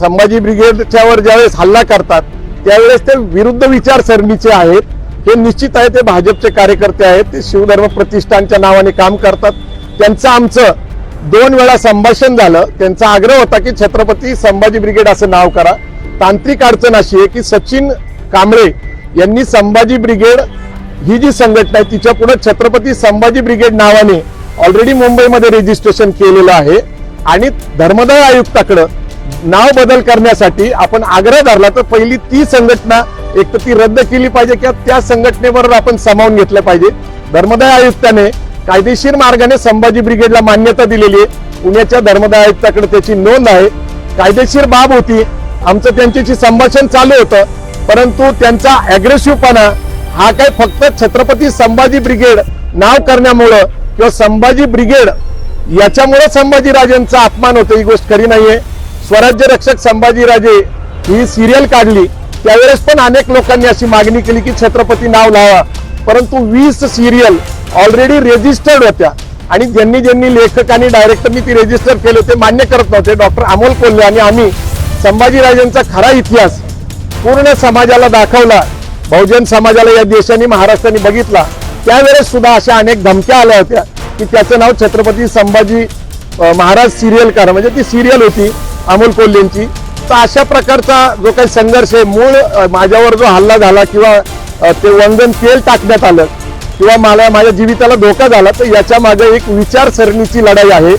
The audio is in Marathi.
संभाजी ब्रिगेडच्यावर ज्यावेळेस हल्ला करतात त्यावेळेस ते विरुद्ध विचारसरणीचे आहेत. हे निश्चित आहे ते भाजपचे कार्यकर्ते आहेत ते शिवधर्म प्रतिष्ठानच्या नावाने काम करतात. त्यांचं आमचं दोन वेळा संभाषण झालं. त्यांचा आग्रह होता की छत्रपती संभाजी ब्रिगेड असं नाव करा. तांत्रिक अडचण अशी आहे की सचिन कांबळे यांनी संभाजी ब्रिगेड ही जी संघटना आहे तिच्या पुढे छत्रपती संभाजी ब्रिगेड नावाने ऑलरेडी मुंबईमध्ये रजिस्ट्रेशन केलेलं आहे. आणि धर्मदाय आयुक्ताकडं नाव बदल करण्यासाठी आपण आग्रह धरला तर पहिली ती संघटना एक तर ती रद्द केली पाहिजे किंवा त्या संघटनेबरोबर आपण सामावून घेतलं पाहिजे. धर्मदाय आयुक्ताने कायदेशीर मार्गाने संभाजी ब्रिगेडला मान्यता दिलेली आहे. पुण्याच्या धर्मदाय आयुक्ताकडे त्याची नोंद आहे. कायदेशीर बाब होती. आमचं त्यांच्याशी संभाषण चालू होतं. परंतु त्यांचा अग्रेसिव्हपणा हा काय फक्त छत्रपती संभाजी ब्रिगेड नाव करण्यामुळं किंवा संभाजी ब्रिगेड याच्यामुळे संभाजीराजेंचा अपमान होतो ही गोष्ट खरी नाहीये. स्वराज्य रक्षक संभाजीराजे ही सिरियल काढली. त्यावेळेस पण अनेक लोकांनी अशी मागणी केली की छत्रपती नाव लावा. परंतु वीस सिरियल ऑलरेडी रेजिस्टर्ड होत्या. आणि ज्यांनी ज्यांनी लेखक आणि डायरेक्टरनी ती रेजिस्टर केले ते मान्य करत नव्हते. डॉक्टर अमोल कोल्हे आणि आम्ही संभाजीराजेंचा खरा इतिहास पूर्ण समाजाला दाखवला. बहुजन समाजाला या देशाने महाराष्ट्राने बघितला. त्यावेळेस सुद्धा अशा अनेक धमक्या आल्या होत्या की त्याचं नाव छत्रपती संभाजी महाराज सिरियल करा. म्हणजे ती सिरियल होती. अमोल कोल्हेंची तर अशा प्रकारचा जो काही संघर्ष आहे मूळ माझ्यावर जो हल्ला झाला किंवा ते वंदन तेल टाकण्यात आलं किंवा मला माझ्या जीविताला धोका झाला तर याच्या मागे एक विचारसरणीची लढाई आहे.